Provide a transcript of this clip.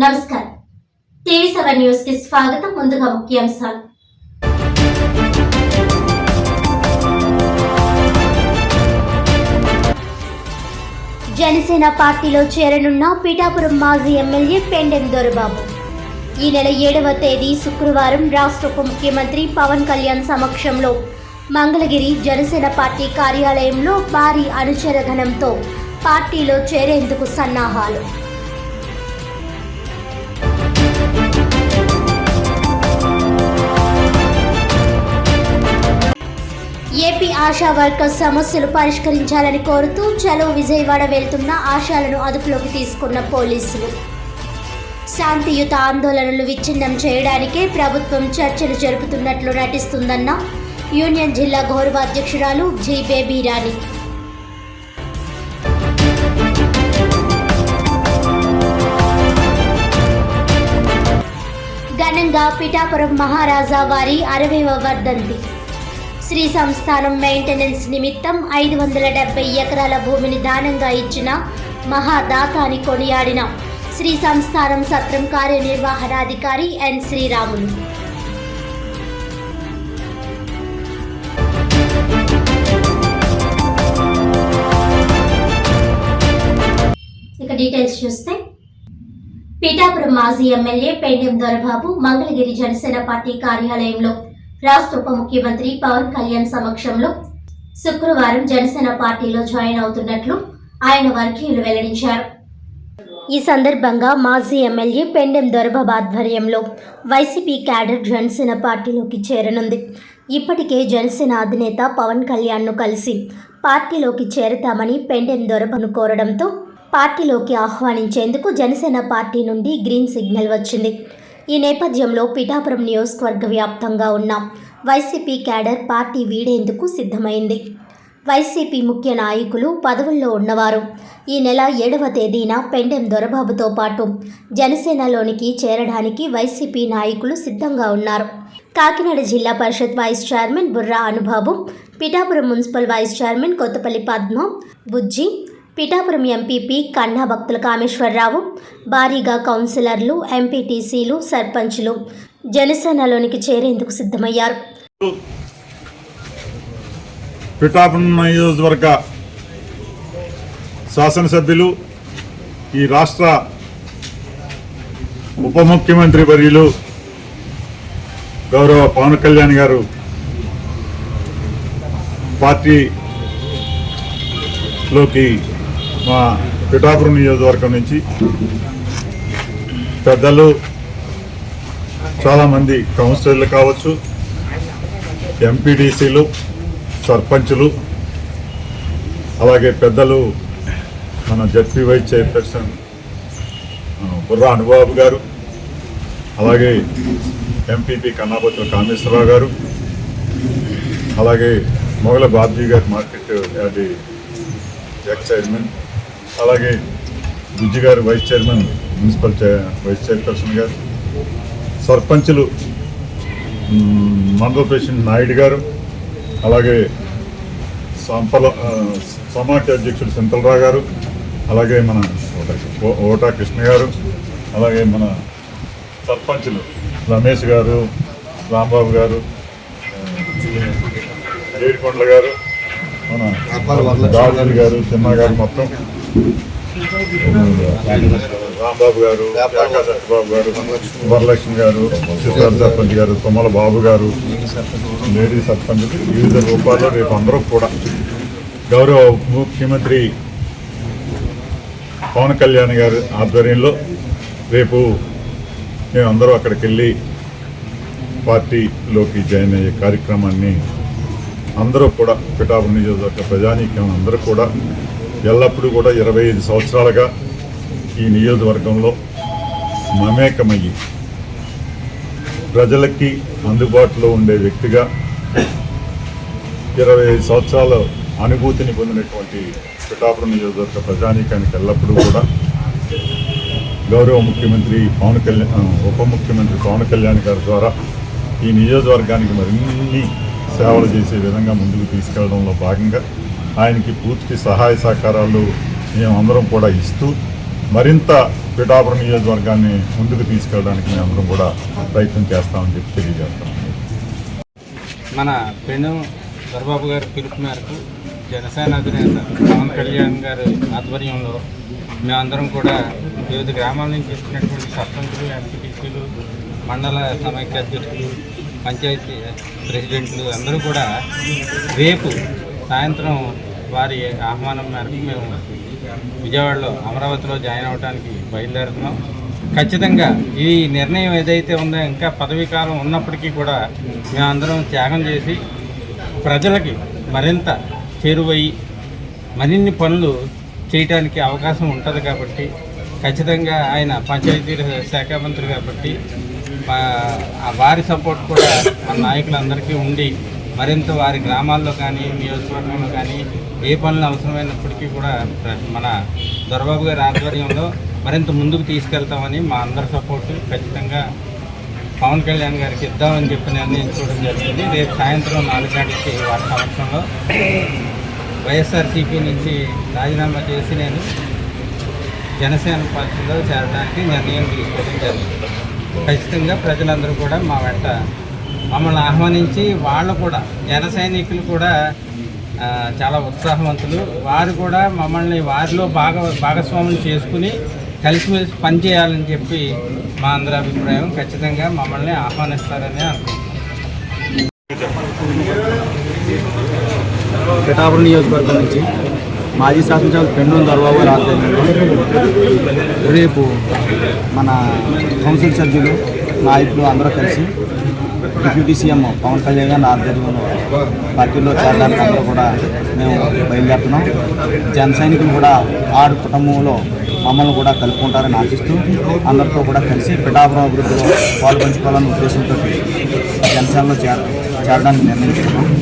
నమస్కారం. TV seven న్యూస్కి స్వాగతం. ముందుగా ముఖ్యాంశాలు. జనసేన పార్టీలో చేరనున్న పీఠాపురం మాజీ ఎమ్మెల్యే పెండెం దొరబాబు. ఈ నెల ఏడవ తేదీ శుక్రవారం రాష్ట్ర ఉప ముఖ్యమంత్రి పవన్ కళ్యాణ్ సమక్షంలో మంగళగిరి జనసేన పార్టీ కార్యాలయంలో భారీ అనుచర ఘనంతో పార్టీలో చేరేందుకు సన్నాహాలు. ఏపీ ఆశా వర్కర్స్ సమస్యలు పరిష్కరించాలని కోరుతూ చలో విజయవాడ వెళ్తున్న ఆశాలను అదుపులోకి తీసుకున్న పోలీసులు. శాంతియుత ఆందోళనలు విచ్ఛిన్నం చేయడానికే ప్రభుత్వం చర్చలు జరుపుతున్నట్లు నటిస్తుందన్న యూనియన్ జిల్లా గౌరవ అధ్యక్షురాలు జీ బేబీ రాణి. ఘనంగా పిఠాపురం మహారాజా వారి అరవైవ వర్ధంతి. శ్రీ సంస్థానం మెయింటెనెన్స్ నిమిత్తం ఐదు వందల డెబ్బై ఎకరాల భూమిని దానంగా ఇచ్చిన మహాదాతాని కొనియాడిన శ్రీ సంస్థానం సత్రం కార్యనిర్వహణాధికారి ఎన్ శ్రీరాములు. ఇక డీటెయిల్స్ చూస్తే పీఠాపురం మాజీ ఎమ్మెల్యే పెండెం దొరబాబు మంగళగిరి జనసేన పార్టీ కార్యాలయంలో రాష్ట్ర ఉప ముఖ్యమంత్రి పవన్ కళ్యాణ్ సమక్షంలో శుక్రవారం జనసేన పార్టీలో జాయిన్ అవుతున్నట్లు ఆయన వర్గీయులు వెల్లడించారు. ఈ సందర్భంగా మాజీ ఎమ్మెల్యే పెండెం దొరబాబు ఆధ్వర్యంలో వైసీపీ క్యాడర్ జనసేన పార్టీలోకి చేరనుంది. ఇప్పటికే జనసేన అధినేత పవన్ కళ్యాణ్ను కలిసి పార్టీలోకి చేరతామని పెండెం దొరబను కోరడంతో పార్టీలోకి ఆహ్వానించేందుకు జనసేన పార్టీ నుండి గ్రీన్ సిగ్నల్ వచ్చింది. ఈ నేపథ్యంలో పిఠాపురం నియోజకవర్గ వ్యాప్తంగా ఉన్న వైసీపీ క్యాడర్ పార్టీ వీడేందుకు సిద్ధమైంది? వైసీపీ ముఖ్య నాయకులు పదవుల్లో ఉన్నవారు. ఈ నెల ఏడవ తేదీన పెండెం దొరబాబుతో పాటు జనసేనలోనికి చేరడానికి వైసీపీ నాయకులు సిద్ధంగా ఉన్నారు. Kakinada Zilla Parishad vice chairman Burra Anubabu Pithapuram municipal vice chairman Kothapalli Padma Bujji Pithapuram MPP Kanna Bhaktula Kameswararao భారీగా కౌన్సిలర్లు ఎంపీటీసీలు సర్పంచ్లు జనసేనలోనికి చేరేందుకు సిద్ధమయ్యారు. పిఠాపురం నియోజకవర్గ శాసనసభ్యులు ఈ రాష్ట్ర ఉప ముఖ్యమంత్రి వర్యులు గౌరవ పవన్ కళ్యాణ్ గారు పార్టీలోకి మా పిఠాపురం నియోజకవర్గం నుంచి పెద్దలు చాలామంది కౌన్సిలర్లు కావచ్చు ఎంపీడీసీలు సర్పంచులు అలాగే పెద్దలు మన ZP vice chairperson Burra Anubabu garu అలాగే ఎంపీపీ కన్నాపతుల కామేశ్వరరావు గారు అలాగే మొగల బాబ్జీ గారు మార్కెట్ అది ఎక్స్ చైర్మన్ అలాగే Bujji garu vice chairman municipal vice chairperson garu సర్పంచులు మండల ప్రెసిడెంట్ నాయుడు గారు అలాగే సంపల సమాఖ్య అధ్యక్షుడు సింతలరావు గారు అలాగే మన ఓటా కృష్ణ గారు అలాగే మన సర్పంచులు రమేష్ గారు రాంబాబు గారు ఏడుకొండల గారు మన రాజు గారు చిన్న గారు మొత్తం. రాంబాబు గారు సత్యబాబు గారు వరలక్ష్మి గారు సిద్ధార్థ సర్పంచ్ గారు తుమ్మల బాబు గారు లేడీ సర్పంచ్ వివిధ రూపాల్లో రేపు అందరూ కూడా. గౌరవ ముఖ్యమంత్రి పవన్ కళ్యాణ్ గారి ఆధ్వర్యంలో రేపు మేమందరూ అక్కడికి వెళ్ళి పార్టీలోకి జాయిన్ అయ్యే కార్యక్రమాన్ని అందరూ కూడా పిఠాపురం నియోజకవర్గ ప్రజానీకం అందరూ కూడా ఎల్లప్పుడూ కూడా ఇరవై ఐదు సంవత్సరాలుగా ఈ నియోజకవర్గంలో మమేకమయ్యి ప్రజలకి అందుబాటులో ఉండే వ్యక్తిగా ఇరవై ఐదు సంవత్సరాల అనుభూతిని పొందినటువంటి పిఠాపురం నియోజకవర్గ ప్రజానీకానికి ఎల్లప్పుడూ కూడా గౌరవ ముఖ్యమంత్రి పవన్ కళ్యాణ్ ఉప ముఖ్యమంత్రి పవన్ కళ్యాణ్ గారి ద్వారా ఈ నియోజకవర్గానికి మరిన్ని సేవలు చేసే విధంగా ముందుకు తీసుకెళ్ళడంలో భాగంగా ఆయనకి పూర్తి సహాయ సహకారాలు మేమందరం కూడా ఇస్తూ మరింత పిఠాపురం నియోజకవర్గాన్ని ముందుకు తీసుకెళ్ళడానికి మేమందరం కూడా ప్రయత్నం చేస్తామని చెప్పి తెలియజేస్తాం. మన పెను దొరబాబు గారి పిలుపు మేరకు జనసేన అధినేత పవన్ కళ్యాణ్ గారి ఆధ్వర్యంలో మేమందరం కూడా వివిధ గ్రామాల నుంచి వచ్చినటువంటి సర్పంచులు ఎంపీటీసీలు మండల సమైక్య అధ్యక్షులు పంచాయతీ ప్రెసిడెంట్లు అందరూ కూడా రేపు సాయంత్రం వారి ఆహ్వానం మేరకు మేము విజయవాడలో అమరావతిలో జాయిన్ అవడానికి బయలుదేరుతున్నాం. ఖచ్చితంగా ఈ నిర్ణయం ఏదైతే ఉందో ఇంకా పదవీ కాలం ఉన్నప్పటికీ కూడా మేమందరం త్యాగం చేసి ప్రజలకి మరింత చేరువయ్యి మరిన్ని పనులు చేయటానికి అవకాశం ఉంటుంది కాబట్టి ఖచ్చితంగా ఆయన పంచాయతీ శాఖ మంత్రి కాబట్టి మా- వారి సపోర్ట్ కూడా మన నాయకులందరికీ ఉండి మరింత వారి గ్రామాల్లో కానీ నియోజకవర్గంలో కానీ ఏ పనులు అవసరమైనప్పటికీ కూడా ప్ర- మన దొరబాబు గారి ఆధ్వర్యంలో మరింత ముందుకు తీసుకెళ్తామని మా అందరి సపోర్టు. ఖచ్చితంగా పవన్ కళ్యాణ్ గారికి ఇద్దామని చెప్పి నిర్ణయించుకోవడం జరిగింది. రేపు సాయంత్రం నాలుగు గంటలకి వారి సంవత్సరంలో వైఎస్ఆర్సీపీ నుంచి రాజీనామా చేసి నేను జనసేన పార్టీలో చేరడానికి నిర్ణయం తీసుకోవడం జరిగింది. ఖచ్చితంగా ప్రజలందరూ కూడా మా వెంట మమ్మల్ని ఆహ్వానించి వాళ్ళు కూడా జన సైనికులు కూడా చాలా ఉత్సాహవంతులు. వారు కూడా మమ్మల్ని వారిలో భాగ భాగస్వాములు చేసుకుని కలిసిమెలిసి పనిచేయాలని చెప్పి మా అందరి అభిప్రాయం. ఖచ్చితంగా మమ్మల్ని ఆహ్వానిస్తారని అనుకుంటున్నాం. పిఠాపురం నియోజకవర్గం నుంచి మాజీ శాసనసభ్యులు పెండు దొరబాబు గారి ఆధ్వర్యంలో రేపు మన కౌన్సిల్ సభ్యులు నాయకులు అందరూ కలిసి డిప్యూటీ సీఎం పవన్ కళ్యాణ్ గారి ఆధ్వర్యంలో పార్టీలో చేరడానికి అందరూ కూడా మేము బయలుదేరుతున్నాం. జన సైనికులు కూడా ఆరు కుటుంబంలో మమ్మల్ని కూడా కలుపుకుంటారని ఆశిస్తూ అందరితో కూడా కలిసి పిఠాపురం అభివృద్ధిలో పాల్పంచుకోవాలనే ఉద్దేశంతో జనసేనలో చేర చేరడానికి నిర్ణయించుకున్నాం.